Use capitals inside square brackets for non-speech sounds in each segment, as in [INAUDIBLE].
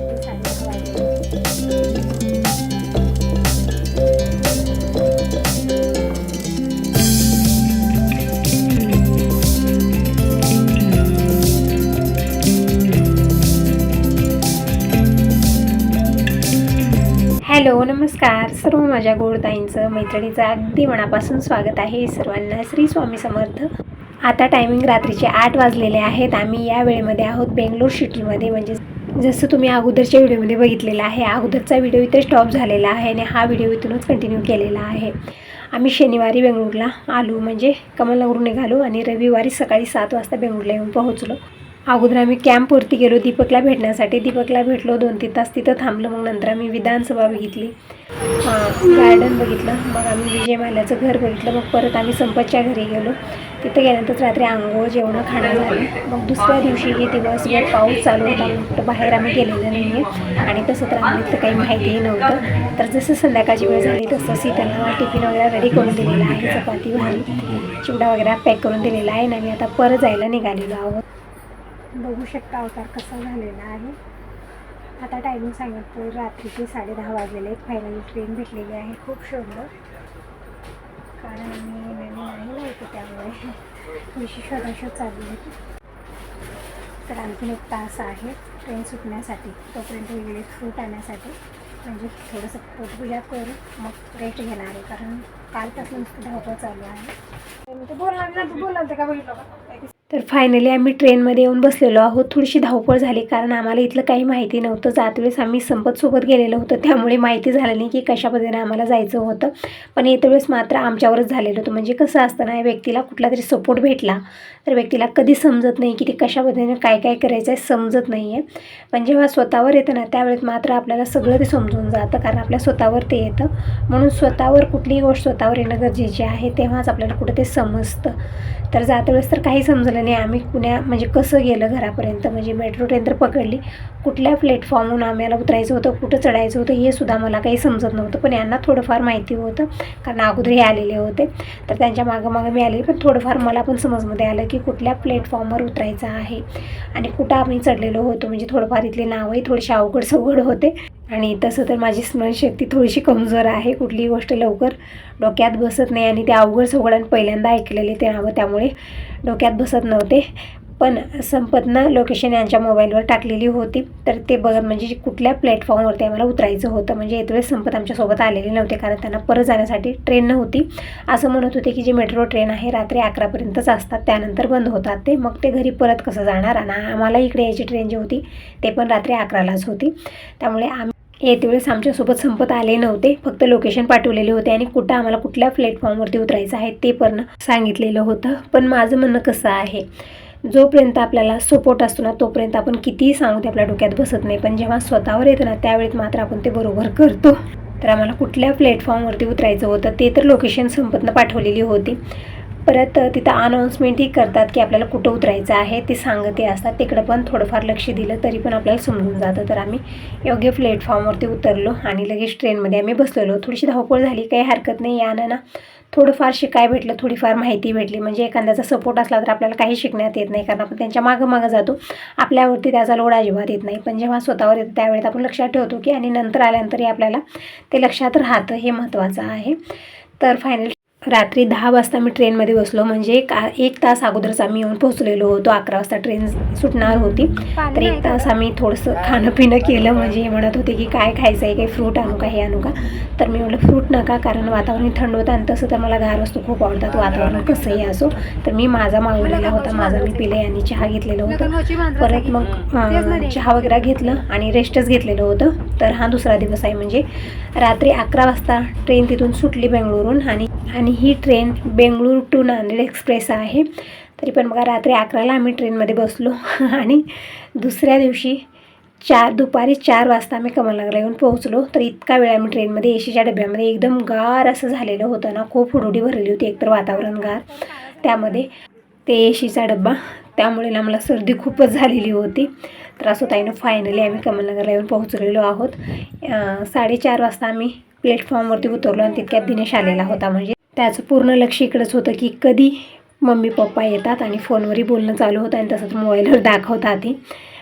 Hello नमस्कार. सर्व माझ्या गोडताईंचं मैत्रिणीचं अगदी मनापासून स्वागत आहे सर्वांना श्री स्वामी समर्थ. आता टायमिंग रात्रीचे आठ वाजलेले आहेत. आम्ही या वेळेमध्ये आहोत बेंगलोर सिटीमध्ये म्हणजे जसं तुम्ही अगोदरच्या व्हिडिओमध्ये बघितलेलं आहे अगोदरचा व्हिडिओ इथे स्टॉप झालेला आहे आणि हा व्हिडिओ इथूनच कंटिन्यू केलेला आहे. आम्ही शनिवारी बेंगळूरला आलो म्हणजे कमलनगरून निघालो आणि रविवारी सकाळी सात वाजता बेंगळूरला येऊन पोहोचलो. अगोदर आम्ही कॅम्पवरती गेलो दीपकला भेटण्यासाठी. दीपकला भेटलो दोन तीन तास तिथं थांबलो. मग नंतर आम्ही विधानसभा बघितली. गार्डन बघितलं. मग आम्ही विजय माल्याचं घर बघितलं. मग परत आम्ही संपतच्या घरी गेलो. तिथं गेल्यानंतर रात्री आंघोळ जेवणं खाणं झालं. मग दुसऱ्या दिवशी हे दिवसभर पाऊस चालू होता. मग कुठं बाहेर आम्ही गेलेलं नाही आहे आणि तसं तर आम्ही तिथं काही माहितीही नव्हतं. तर जसं संध्याकाळची वेळ झाली तसं सीतांना टिफिन वगैरे रेडी करून दिलेला आहे. चपाती भाजी चिवडा वगैरे पॅक करून दिलेला आहे. आणि आम्ही आता परत जायला निघालेलो आहोत. बघू शकता अवतार कसा झालेला आहे. आता टायमिंग सांगितलं रात्रीचे साडेदहा वाजलेले आहेत. फायनली ट्रेन भेटलेली आहे. खूप शोधलं कारण मी नवीन नाही ना त्यामुळे थोडीशी शोधाशोध चालू होती तर आणखीन एक तास आहे ट्रेन सुटण्यासाठी. तोपर्यंत वेगळे फ्रूट आणण्यासाठी. म्हणजे थोडंसं पोटपूजा करू मग रेस्ट घेणार आहे. कारण कालपासून धावपळ चालू आहे. बोला बोलाल ते का बघितलं का तर फायनली आम्ही ट्रेनमध्ये येऊन बसलेलो आहोत. थोडीशी धावपळ झाली कारण आम्हाला इथलं काही माहिती नव्हतं. जात वेळेस आम्ही संपतसोबत गेलेलो होतो. त्यामुळे माहिती झालं नाही की कशा पद्धतीने आम्हाला जायचं होतं. पण येत्या वेळेस मात्र आमच्यावरच झालेलं होतं. म्हणजे कसं असतं ना व्यक्तीला कुठला तरी सपोर्ट भेटला तर व्यक्तीला कधी समजत नाही की ते कशा पद्धतीने काय काय करायचं आहे समजत नाही आहे पण जेव्हा स्वतःवर येतं ना त्यावेळेस मात्र आपल्याला सगळं ते समजून जातं. कारण आपल्या स्वतःवर ते येतं. म्हणून स्वतःवर कुठलीही गोष्ट स्वतःवर येणं गरजेची आहे. तेव्हाच आपल्याला कुठं ते समजतं. तर जाता वेळेस तर काही समजलं नाही आम्ही पुण्या म्हणजे कसं गेलं घरापर्यंत? म्हणजे मेट्रो ट्रेन तर पकडली. कुठल्या प्लॅटफॉर्महून आम्हाला उतरायचं होतं? कुठं चढायचं होतं? हे सुद्धा मला काही समजत नव्हतं. पण यांना थोडंफार माहिती होतं. कारण अगोदर हे आलेले होते. तर त्यांच्या मागं मागं मी आले पण थोडंफार मला पण समजमध्ये आलं की कुठल्या प्लॅटफॉर्मवर उतरायचं आहे आणि कुठं आम्ही चढलेलो होतो. म्हणजे थोडंफार इथले नावही थोडेसे अवघड सवघड होते. आणि तसं तर माझी स्मरणशक्ती थोडीशी कमजोर आहे. कुठलीही गोष्ट लवकर डोक्यात बसत नाही आणि ते अवघड सवघड पहिल्यांदा ऐकलेले ते नावं त्यामुळे डोक्यात बसत नव्हते. पण संपतनं लोकेशन यांच्या मोबाईलवर टाकलेली होती. तर ते बघत म्हणजे कुठल्या प्लॅटफॉर्मवरती आम्हाला उतरायचं होतं. म्हणजे येतवेळेस संपत आमच्यासोबत आलेले नव्हते. कारण त्यांना परत जाण्यासाठी ट्रेन नव्हती. असं म्हणत होते की जे मेट्रो ट्रेन आहे रात्री अकरापर्यंतच असतात. त्यानंतर बंद होतात ते. मग ते घरी परत कसं जाणार? आणि आम्हाला इकडे यायची ट्रेन जी होती ते पण रात्री अकरालाच होती. त्यामुळे आम्ही येते वेळेस आमच्यासोबत संपत आले नव्हते. फक्त लोकेशन पाठवलेले होते आणि कुठं आम्हाला कुठल्या प्लॅटफॉर्मवरती उतरायचं आहे ते पण सांगितलेलं होतं. पण माझं म्हणणं कसं आहे? जोपर्यंत आपल्याला सपोर्ट असतो ना तोपर्यंत आपण कितीही सांगू ते आपल्या डोक्यात बसत नाही. पण जेव्हा स्वतःवर येतं ना त्यावेळेत मात्र आपण ते बरोबर करतो. तर आम्हाला कुठल्या प्लॅटफॉर्मवरती उतरायचं होतं ते तर लोकेशन संपतनं पाठवलेली होती. परत तिथं अनाऊन्समेंटही करतात की आपल्याला कुठं उतरायचं आहे ते सांगते असतात. तिकडं पण थोडंफार लक्ष दिलं तरी पण आपल्याला समजून जातं. तर आम्ही योग्य प्लॅटफॉर्मवरती उतरलो आणि लगेच ट्रेनमध्ये आम्ही बसलेलो. थोडीशी धावपळ झाली काही हरकत नाही. यानं ना थोडंफार शिकाय भेटलं थोडीफार माहिती भेटली. म्हणजे एखाद्याचा सपोर्ट असला तर आपल्याला काही शिकण्यात येत नाही. कारण आपण त्यांच्या मागं मागं जातो. आपल्यावरती त्याचा लोड अजिबात येत नाही. पण जेव्हा स्वतःवर येतो त्यावेळेत आपण लक्षात ठेवतो की आणि नंतर आल्यानंतरही आपल्याला ते लक्षात राहतं. हे महत्त्वाचं आहे. तर फायनल रात्री दहा वाजता मी ट्रेनमध्ये बसलो. म्हणजे एक एक तास अगोदरच आम्ही येऊन पोहोचलेलो होतो. अकरा वाजता ट्रेन सुटणार होती. तर एक तास आम्ही थोडंसं खाणं पिणं केलं. म्हणजे म्हणत होते की काय खायचं आहे? काही फ्रूट आणू का? हे आणू का? तर मी म्हटलं फ्रूट नका. कारण वातावरण थंड होतं आणि तसं तर मला गार वस्तू खूप आवडतात. वातावरण कसंही असो. तर मी माझा मागवलेला होता. माझा मी पिले आणि चहा घेतलेलं होतं. परत मग चहा वगैरे घेतलं आणि रेस्टच घेतलेलं होतं. तर हा दुसरा दिवस आहे. म्हणजे रात्री अकरा वाजता ट्रेन तिथून सुटली बेंगळुरून आणि आणि ही train Bengaluru to Nanded express आहे. तरी पण बघा रात्री अकराला आम्ही ट्रेनमध्ये बसलो. [LAUGHS] आणि दुसऱ्या दिवशी चार दुपारी चार वाजता आम्ही कमलनगरला येऊन पोहोचलो. तर इतका वेळ आम्ही ट्रेनमध्ये एशीच्या डब्यामध्ये एकदम गार असं झालेलं होतं ना. खूप हुडुडी भरली होती एकतर वातावरण गार. त्यामध्ये ते एशीचा डब्बा त्यामुळे ना मला सर्दी खूपच झालेली होती. तर असं ताईनं फायनली आम्ही कमलनगरला येऊन पोहोचलेलो आहोत. साडेचार वाजता आम्ही प्लॅटफॉर्मवरती उतरलो आणि तितक्यात दिनेश आलेला होता. म्हणजे त्याचं पूर्ण लक्ष इकडंच होतं की कधी मम्मी पप्पा येतात आणि फोनवरही बोलणं चालू होतं आणि तसंच मोबाईलवर दाखवतात दाखवतातही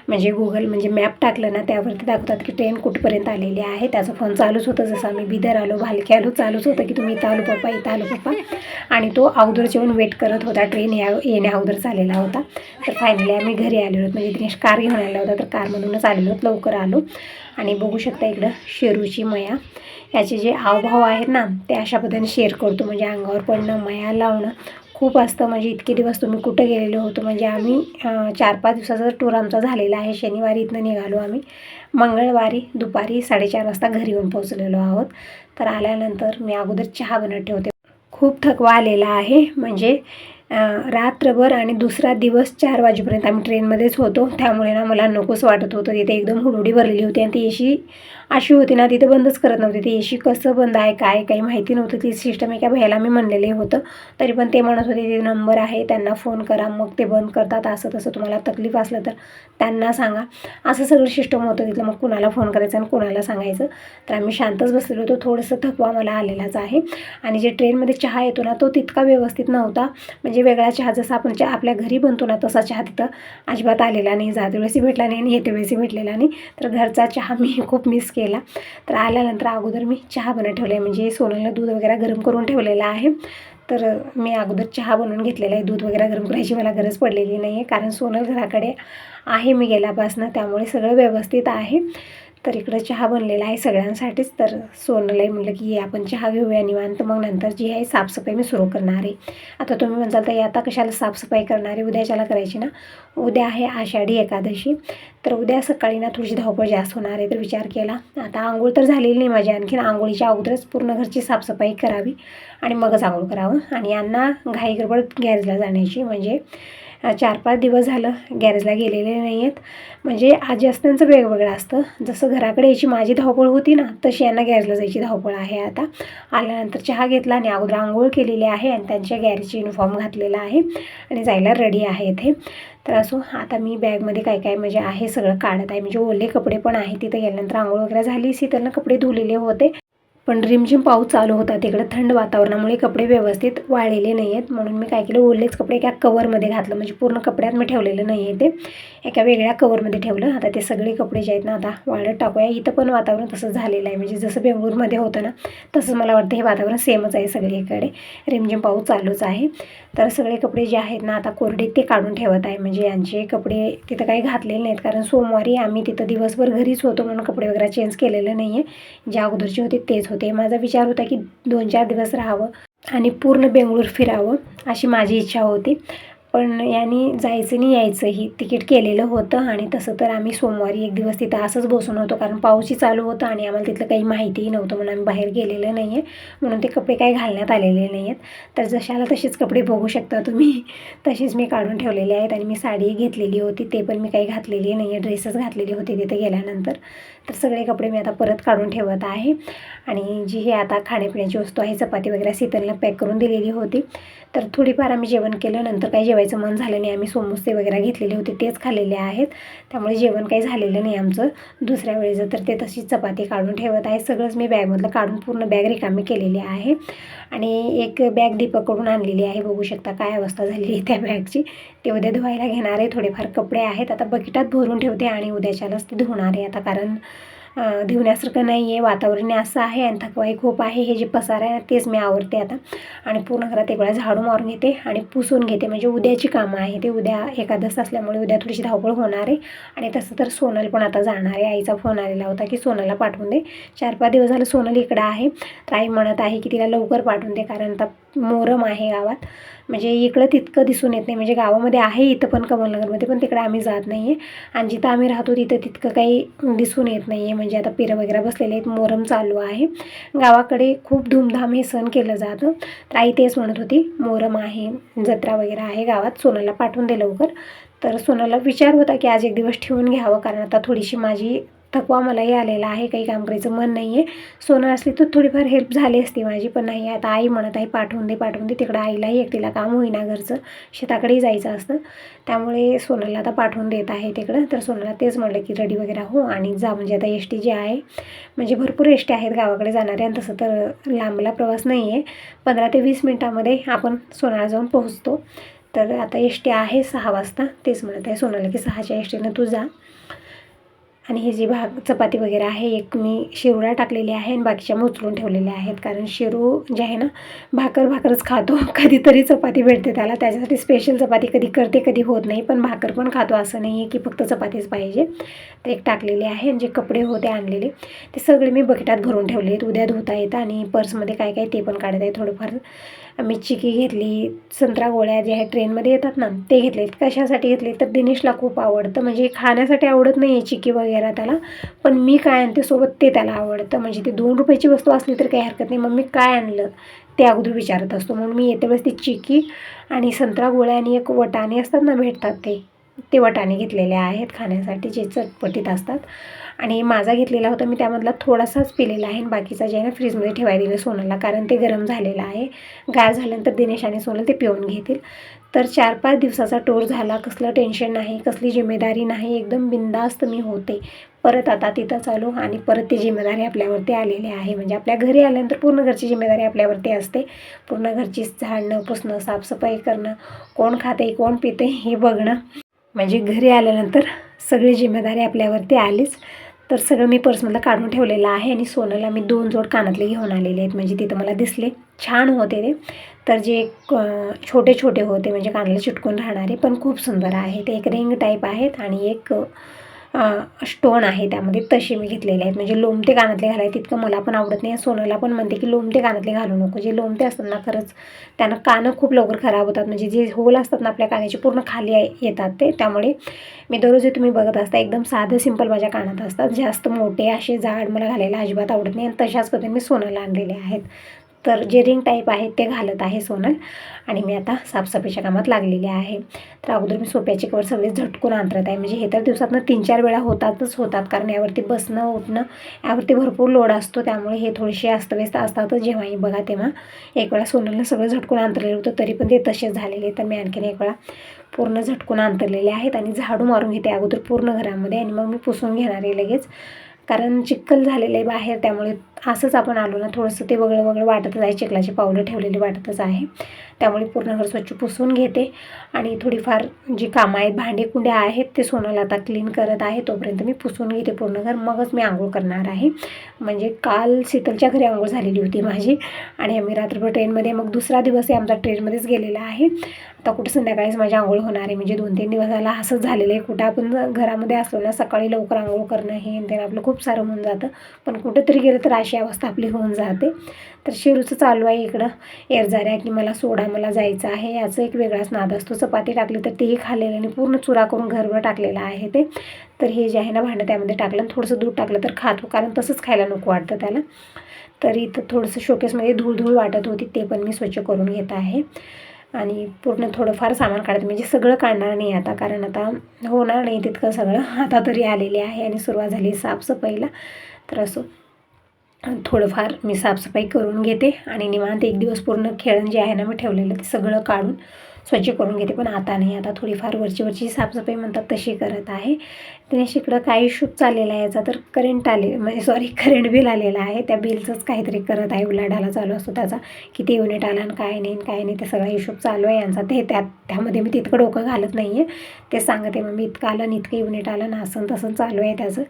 म्हणजे गुगल म्हणजे मॅप टाकलं ना त्यावरती दाखवतात की ट्रेन कुठपर्यंत आलेली आहे. त्याचा फोन चालूच होतं जसं आम्ही बिदर आलो भालके आलो चालूच होतं की तुम्ही इथं आलो पप्पा इथं आलो पप्पा. आणि तो अगोदर येऊन वेट करत होता ट्रेन या येण्या अगोदर चाललेला होता. तर फायनली आम्ही घरी आलेलो आहोत म्हणजे दिनेश कार घेऊन आला होता तर कारमधूनच आलेलो आहोत लवकर आलो. आणि बघू शकता इकडं शेरूची मया. याचे जे हावभाव आहेत ना ते अशा पद्धतीने शेअर करतो. म्हणजे अंगावर पडणं मया लावणं खूप असतं. म्हणजे इतके दिवस तुम्ही कुठं गेलेलो होतो? म्हणजे आम्ही चार पाच दिवसाचा टूर आमचा झालेला आहे. शनिवारी इथनं निघालो आम्ही. मंगळवारी दुपारी साडेचार वाजता घरी येऊन पोहोचलेलो आहोत. तर आल्यानंतर मी अगोदर चहा बनत ठेवते. खूप थकवा आलेला आहे. म्हणजे रात्रभर आणि दुसरा दिवस चार वाजेपर्यंत आम्ही ट्रेनमध्येच होतो. त्यामुळे ना मला नकोच वाटत होतं. तिथे एकदम हुडहुडी भरलेली होती आणि ती एशी अशी होती ना तिथं बंदच करत नव्हती. ती एशी कसं बंद आहे काय काही माहिती नव्हतं. ती सिस्टम एका भयाला मी म्हणलेले होतं. तरी पण ते म्हणत होते ते नंबर आहे त्यांना फोन करा मग ते बंद करतात. असं तसं तुम्हाला तकलीफ असलं तर त्यांना सांगा. असं सगळं सिस्टम होतं तिथलं. मग कुणाला फोन करायचं आणि कुणाला सांगायचं? तर आम्ही शांतच बसलेलो होतो. थोडंसं थकवा मला आलेलाच आहे. आणि जे ट्रेनमध्ये चहा येतो ना तो तितका व्यवस्थित नव्हता. म्हणजे वेगळा चहा जसा आपण चहा आपल्या घरी बनतो ना तसा चहा तिथं अजिबात आलेला नाही. जाते वेळेसही भेटला नाही आणि येते वेळेसही भेटलेला नाही. तर घरचा चहा मी खूप मिस केला. केला. तर आल्यानंतर अगोदर मी चहा बनवून ठेवला आहे. म्हणजे सोनलला दूध वगैरे गरम करून ठेवलेलं आहे. तर मी अगोदर चहा बनवून घेतलेला आहे. दूध वगैरे गरम करायची मला गरज पडलेली नाही आहे कारण सोनल घराकडे आहे. मी गेल्यापासनं त्यामुळे सगळं व्यवस्थित आहे. तर इकडं चहा बनलेला आहे सगळ्यांसाठीच. तर सोनलाही म्हटलं की आपण चहा घेऊया निवांत. मग नंतर जी आहे साफसफाई मी सुरू करणार आहे. आता तुम्ही म्हणसाल तर आता कशाला साफसफाई करणार आहे? उद्याच्याला करायची ना? उद्या आहे आषाढी एकादशी. तर उद्या सकाळी ना थोडीशी धावपळ जास्त होणार आहे तर विचार केला. आता आंघोळ तर झालेली नाही माझी आणखीन आंघोळीच्या अगोदरच पूर्ण घरची साफसफाई करावी आणि मगच आंघोळ करावं. आणि यांना घाई गडबड गॅरेजला जाण्याची म्हणजे चार पाच दिवस झालं गॅरेजला गेलेले नाही आहेत म्हणजे आज जास्त त्यांचं वेगवेगळं असतं. जसं घराकडे यायची माझी धावपळ होती ना तशी यांना गॅरेजला जायची धावपळ आहे आता. आल्यानंतर चहा घेतला आणि अगोदर आंघोळ केलेली आहे आणि त्यांच्या गॅरेजची युनिफॉर्म घातलेला आहे आणि जायला रेडी आहे इथे. तर असो आता मी बॅगमध्ये काय काय म्हणजे आहे सगळं काढत आहे. म्हणजे ओले कपडे पण आहे तिथं गेल्यानंतर आंघोळ वगैरे झाली. शीतलनं कपडे धुलेले होते. पण रिमझिम पाऊस चालू होता. तिकडे थंड वातावरणामुळे कपडे व्यवस्थित वाळलेले नाही आहेत म्हणून मी काय केलं ओलेच कपडे एका कवरमध्ये घातलं. म्हणजे पूर्ण कपड्यात मी ठेवलेलं नाही आहे ते. एका वेगळ्या कवरमध्ये ठेवलं. आता ते सगळे कपडे जे आहेत ना आता वाळत टाकूया. इथं पण वातावरण तसं झालेलं आहे. म्हणजे जसं बेंगळूरमध्ये होतं ना तसंच मला वाटतं हे वातावरण सेमच आहे सगळीकडे. रिमझिम पाऊस चालूच आहे. तर सगळे कपडे जे आहेत ना आता कोरडे ते काढून ठेवत आहे. म्हणजे यांचे कपडे तिथं काही घातलेले नाहीत. कारण सोमवारी आम्ही तिथं दिवसभर घरीच होतो म्हणून कपडे वगैरे चेंज केलेलं नाही आहे ज्या अगोदरचे होते तेच होते. होते. माझा विचार होता की दोन चार दिवस राहावं आणि पूर्ण बेंगळूर फिरावं अशी माझी इच्छा होती. पण यांनी जायचं नाही यायचंही तिकीट केलेलं होतं आणि तसं तर आम्ही सोमवारी एक दिवस तिथं असंच बसून होतो कारण पाऊसही चालू होतं आणि आम्हाला तिथलं काही माहितीही नव्हतं म्हणून आम्ही बाहेर गेलेलं नाही आहे म्हणून ते कपडे काही घालण्यात आलेले नाही आहेत तर जशाला तसेच कपडे बघू शकता तुम्ही तसेच मी काढून ठेवलेले आहेत आणि मी साडी घेतलेली होती ते पण मी काही घातलेली नाही आहे ड्रेसच घातलेली होती तिथे गेल्यानंतर. तर सगळे कपडे मी आता परत काढून ठेवत आहे. आणि जी हे आता खाण्यापिण्याची वस्तू आहे चपाती वगैरे शीतलला पॅक करून दिलेली होती. तर थोडीफार आम्ही जेवण केलं. नंतर काही जेवायचं मन झालं नाही. आम्ही समोसे वगैरे घेतलेले होते तेच खाल्लेले आहेत. त्यामुळे जेवण काही झालेलं नाही आमचं. दुसऱ्या वेळेचं तर ते तशीच चपाती काढून ठेवत आहे. सगळंच मी बॅगमधलं काढून पूर्ण बॅग रिकामी केलेली आहे. आणि एक बॅग दीपकडून आणलेली आहे. बघू शकता काय अवस्था झालेली आहे त्या बॅगची. ते उद्या धुवायला घेणार आहे. थोडेफार कपडे आहेत. आता बकेटात भरून ठेवते आणि उद्याच्यालाच ते धुणार आहे. आता कारण अं, धुण्यासारखं नाही आहे वातावरण असं आहे आणि थकवाही खूप आहे हे जे पसार आहे तेच मी आवडते आता. आणि पूर्ण घरात एक वेळा झाडू मारून घेते आणि पुसून घेते. म्हणजे उद्याची कामं आहे ते उद्या एकादस असल्यामुळे उद्या थोडीशी धावपळ होणार आहे. आणि तसं तर सोनल पण आता जाणार आहे. आईचा फोन आलेला होता की सोनलला पाठवून दे. चार पाच दिवस झालं सोनल इकडं आहे. तर आई म्हणत आहे की तिला लवकर पाठवून दे कारण आता मोरम आहे गावात. म्हणजे इकडं तितकं दिसून येत नाही. म्हणजे गावामध्ये आहे इथं पण कमलनगरमध्ये पण तिकडे आम्ही जात नाही आहे आणि जिथं आम्ही राहतो तिथं तितकं काही दिसून येत नाही आहे म्हणजे आता पिरं वगैरे बसलेले आहेत मोरम चालू आहे. गावाकडे खूप धूमधाम हे सण केलं जातं. तर आई तेच म्हणत होती मोरम आहे जत्रा वगैरे आहे गावात सोनाला पाठवून दे लवकर. तर सोनाला विचार होता की आज एक दिवस ठेवून घ्यावं कारण आता थोडीशी माझी थकवा मलाही आलेला आहे काही काम करायचं मन नाही आहे सोनं असली तर थोडीफार हेल्प झाली असती माझी पण नाही आता आई म्हणत आहे पाठवून दे पाठवून दे तिकडं आईलाही एकटीला काम होईना घरचं शेताकडेही जायचं असतं. त्यामुळे सोनाला आता पाठवून देत आहे तिकडं. तर सोनाला तेच म्हणलं की रेडी वगैरे हो आणि जा. म्हणजे आता एस टी जी आहे म्हणजे भरपूर एस टी आहेत गावाकडे जाणारे आणि तसं तर लांबला प्रवास नाही आहे पंधरा ते वीस मिनटामध्ये आपण सोनाला जाऊन पोहोचतो. तर आता एस टी आहे सहा वाजता तेच म्हणत आहे सोनाला की सहाच्या एस टीनं तू जा. आणि हे जी भाग चपाती वगैरे आहे एक मी शिरूला टाकलेली आहे आणि बाकीच्या मोचलून ठेवलेल्या आहेत. कारण शिरू जे आहे ना भाकर भाकरच खातो. [LAUGHS] कधीतरी चपाती भेटते त्याला. त्याच्यासाठी स्पेशल चपाती कधी करते कधी होत नाही. पण भाकर पण खातो. असं नाही आहे की फक्त चपातीच पाहिजे. ते एक टाकलेले आहे आणि जे कपडे होते आणलेले. ते सगळे मी बकेटात भरून ठेवले आहेत उद्या धुता येतं आणि पर्समध्ये काय काय ते पण काढत आहे थोडंफार. मी चिकी घेतली संत्रा गोळ्या जे आहे ट्रेनमध्ये येतात ना ते घेतले कशासाठी घेतले तर दिनेशला खूप आवडतं. म्हणजे खाण्यासाठी आवडत नाही आहे चिकी वगैरे त्याला पण मी काय आणते सोबत ते त्याला आवडतं. म्हणजे ते दोन रुपयाची वस्तू असली तर काही हरकत नाही. मग मी काय आणलं ते अगोदर विचारत असतो. म्हणून मी येते वेळेस ती चिकी आणि संत्रा गोळ्या आणि एक वटाणे असतात ना भेटतात ते. ते वटाणे घेतलेले आहेत खाण्यासाठी जे चटपटीत असतात. आणि माझा घेतलेला होता मी त्यामधला थोडासाच पिलेला आहे आणि बाकीचा जे आहे ना फ्रीजमध्ये ठेवायला दिलं सोनाला कारण ते गरम झालेलं आहे. गार झाल्यानंतर दिनेश आणि सोनल ते पिऊन घेतील. तर चार पाच दिवसाचा टूर झाला कसलं टेन्शन नाही कसली जिम्मेदारी नाही एकदम बिंदास्त मी होते. परत आता तिथं चालू आणि परत ती जिम्मेदारी आपल्यावरती आलेली आहे. म्हणजे आपल्या घरी आल्यानंतर पूर्ण घरची जिम्मेदारी आपल्यावरती असते. पूर्ण घरची झाडणं पुसणं साफसफाई करणं कोण खाते कोण पिते हे बघणं. म्हणजे घरी आल्यानंतर सगळी जिम्मेदारी आपल्यावरती आलीच. तर सगळं मी पर्समधलं काढून ठेवलेलं आहे आणि सोनंला मी दोन जोड कानातले घेऊन आलेले आहेत. म्हणजे तिथं मला दिसले छान होते ते. तर जे एक छोटे छोटे होते म्हणजे कानाला चिटकून राहणारे पण खूप सुंदर आहे. ते एक रिंग टाईप आहेत आणि एक स्टोन आहे त्यामध्ये तसे मी घेतलेले आहेत. म्हणजे लोमते कानातले घालायचे तितकं मला पण आवडत नाही. सोनाला पण म्हणते की लोमते कानातले घालू नको. जे लोमते असतात ना खरंच त्यांना कानं खूप लवकर खराब होतात. म्हणजे जे होल असतात ना आपल्या कानाचे पूर्ण खाली येतात ते. त्यामुळे मी दररोज तुम्ही बघत असता एकदम साधं सिंपल माझ्या कानात असतात. जास्त मोठे असे जाड मला घालायला अजिबात आवडत नाही. आणि तशाच पद्धतीने मी सोनाला आणलेले आहेत. तर जे रिंग टाईप आहे ते घालत आहे सोनल. आणि मी आता साफसफाईच्या कामात लागलेली आहे. तर अगोदर मी सोप्याचे कवर सगळे झटकून अंतरत आहे. म्हणजे हे तर दिवसातनं तीन चार वेळा होतातच होतात. कारण यावरती बसणं उठणं यावरती भरपूर लोड असतो. त्यामुळे हे थोडेसे अस्तव्यस्त असतातच जेव्हाही बघा तेव्हा. एक वेळा सोनलनं सगळं झटकून अंतरलेलं होतं तरी पण ते तसेच झालेले तर मी आणखीन एक वेळा पूर्ण झटकून अंतरलेले आहेत आणि झाडू मारून घेते अगोदर पूर्ण घरामध्ये. आणि मग मी पुसून घेणार आहे लगेच. कारण चिखल झालेलं आहे बाहेर त्यामुळे असंच आपण आलो ना थोडंसं ते वगळं वगळं वाटतच आहे. चिखलाची पावलं ठेवलेली वाटतच आहे. त्यामुळे पूर्ण घर स्वच्छ पुसून घेते. आणि थोडीफार जी कामं आहेत भांडे कुंड्या आहेत ते सोनाला आता क्लीन करत आहे. तोपर्यंत मी पुसून घेते पूर्ण घर. मगच मी आंघोळ करणार आहे. म्हणजे काल शीतलच्या घरी आंघोळ झालेली होती माझी. आणि आम्ही रात्रभर ट्रेनमध्ये मग दुसरा दिवस आहे आमचा ट्रेनमध्येच गेलेला आहे. आता कुठं संध्याकाळीच माझी आंघोळ होणार आहे. म्हणजे दोन तीन दिवस झाला असंच झालेलं आहे. कुठं आपण जर घरामध्ये असलो ना सकाळी लवकर आंघोळ करणं हे आणि ते आपलं खूप सारं होऊन जातं. पण कुठेतरी गेलं तर अशी अवस्था आपली होऊन जाते. तर शिरूचं चालू आहे इकडं. एरजाऱ्या की मला सोडा मला जायचं आहे. याचं एक वेगळाच नाद असतो. चपाती टाकली तर तेही खाल्लेलं आणि पूर्ण चुरा करून घरभर टाकलेलं आहे ते. तर हे जे आहे ना भांडं त्यामध्ये टाकलं आणि थोडंसं दूध टाकलं तर खातो. कारण तसंच खायला नको वाटतं त्याला. तर इथं थोडंसं शोकेसमध्ये धूळ धूळ वाटत होती. ते पण मी स्वच्छ करून घेत आहे. आणि पूर्ण थोडंफार सामान काढते. म्हणजे सगळं काढणार नाही आता. कारण आता होणार नाही तितकं सगळं. आता तरी आलेले आहे आणि सुरुवात झाली साफसफाईला. तर असो. थोडंफार मी साफसफाई करून घेते आणि निवांत एक दिवस पूर्ण खेळण जे आहे ना मी ठेवलेलं ते सगळं काढून स्वच्छ करून घेते पण आता नाही. आता थोडीफार वरची वरची साफसफाई म्हणतात तशी करत आहे. दिनेश इकडं काही इशूच चाललेला आहे. याचा तर करंट आले म्हणजे सॉरी करंट बिल आलेलं आहे. त्या बिलचंच काहीतरी करत आहे. उलाढाला चालू असतो त्याचा. किती युनिट आला आणि काय नाही आणि काय नाही ते सगळा हिशोब चालू आहे यांचा. ते त्यात त्यामध्ये मी तितकं डोकं घालत नाही आहे ते सांगते मग मी इतकं आलं आणि इतकं युनिट आलं ना असं तसं चालू आहे त्याचं.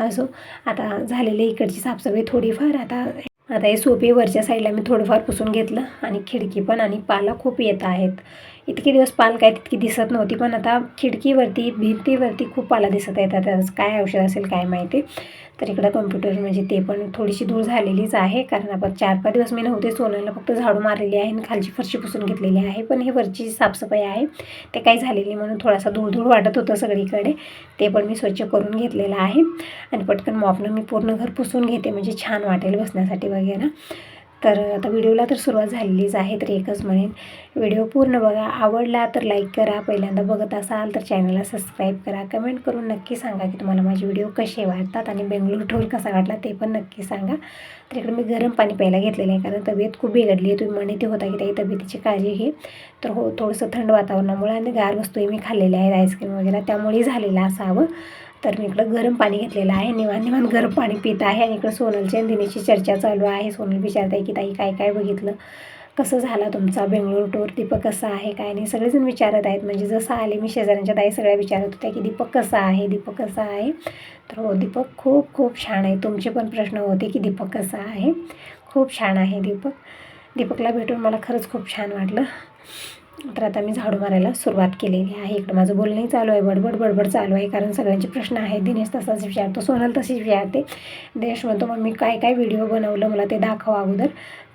असो. आता झालेली इकडची साफसफाई थोडीफार आता आता हे सोपी वरच्या साईडला मी थोडंफार पुसून घेतलं आणि खिडकी पण आणि पाला खूप येत आहेत. इतके दिवस पाल काय तितकी दिसत नव्हती पण आता खिडकीवरती भिंतीवरती खूप पाला दिसत आहेत. आता काय औषध असेल काय माहिती. तर इकडं कम्प्युटर म्हणजे ते पण थोडीशी दूर झालेलीच आहे कारण आपण चार पाच दिवस मी नव्हते सोनाला फक्त झाडू मारलेली आहे आणि खालची फरशी पुसून घेतलेली आहे. पण हे वरची साफसफाई आहे. ते काही झालेली नाही म्हणून थोडासा धूळ धूळ वाटत होतं सगळीकडे. ते पण मी स्वच्छ करून घेतलेलं आहे. आणि पटकन मॉपनं मी पूर्ण घर पुसून घेते. म्हणजे छान वाटेल बसण्यासाठी वगैरे. तर आता व्हिडिओला तर सुरुवात झालेलीच आहे तर एकच म्हणेन. व्हिडिओ पूर्ण बघा आवडला तर लाईक करा पहिल्यांदा बघत असाल तर चॅनलला सबस्क्राईब करा. कमेंट करून नक्की सांगा की तुम्हाला माझे व्हिडिओ कसे वाटतात आणि बेंगलोर टूर कसा वाटला ते पण नक्की सांगा. तर इकडे मी गरम पाणी प्यायला घेतलेलं आहे कारण तब्येत खूप बिघडली आहे. तुम्ही म्हणते होता की ताई तब्येतीची काळजी घे. तर हो थोडंसं थंड वातावरणामुळे आणि गार वस्तूही मी खाल्लेल्या आहेत आईस्क्रीम वगैरे. त्यामुळे झालेलं असावं. तर मी इकडं गरम पाणी घेतलेलं आहे. निवान निवांत गरम पाणी पित आहे आणि इकडं सोनलच्या दिनेची चर्चा चालू आहे. सोनल विचारत आहे की ताई काय काय बघितलं? कसं झाला तुमचा बेंगळूर टूर दीपक कसा आहे? काय नाही सगळेजण विचारत आहेत. म्हणजे जसं आले मी शेजाऱ्यांच्या ताई सगळ्या विचारत होत्या की दीपक कसा आहे? दीपक कसा आहे? तर हो दीपक खूप खूप छान आहे. तुमचे पण प्रश्न होते की दीपक कसा आहे? खूप छान आहे दीपक. दीपकला भेटून मला खरंच खूप छान वाटलं. तर आता मी झाडू मारायला सुरुवात केलेली आहे. इकडं माझं बोलणंही चालू आहे. बडबड बडबड चालू आहे. कारण सगळ्यांचे प्रश्न आहेत. दिनेश तसाच विचारतो सोनल तशीच विचारते. दिनेश म्हणतो मग मी काय काय व्हिडिओ बनवलं? मला ते दाखव अगोदर.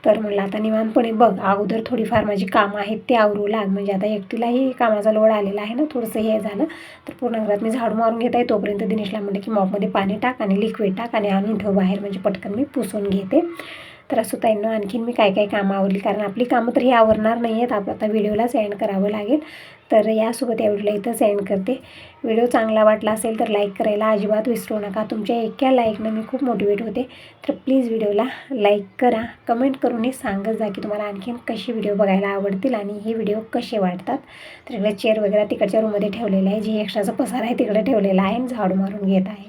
तर म्हणलं आता निवांतपणे बघ. अगोदर थोडीफार माझी कामं आहेत ते आवरू लाग. म्हणजे आता एकटीलाही कामाचा लोड आलेला आहे ना थोडंसं हे झालं. तर पूर्ण घरात मी झाडू मारून घेत आहे. तोपर्यंत दिनेशला म्हणलं की मॉपमध्ये पाणी टाक आणि लिक्विड टाक आणि आणून ठेव बाहेर. म्हणजे पटकन मी पुसून घेते. तर असं ताईंनो आणखीन मी काय काय कामं आवडली कारण आपली कामं तर ही आवरणार नाही आहेत आप आता व्हिडिओलाच एंड करावं लागेल. तर यासोबत या व्हिडिओला इथंच एंड करते. व्हिडिओ चांगला वाटला असेल तर लाईक करायला अजिबात विसरू नका. तुमच्या एका लाईकनं मी खूप मोटिवेट होते. तर प्लीज व्हिडिओला लाईक करा. कमेंट करूनही सांगत जा की तुम्हाला आणखीन कसे व्हिडिओ बघायला आवडतील आणि हे व्हिडिओ कसे वाटतात. तर इकडे चेअर वगैरे तिकडच्या रूममध्ये ठेवलेलं आहे. जे एक्स्ट्राचा पसार आहे तिकडे ठेवलेला आहे आणि झाडू मारून घेत आहे.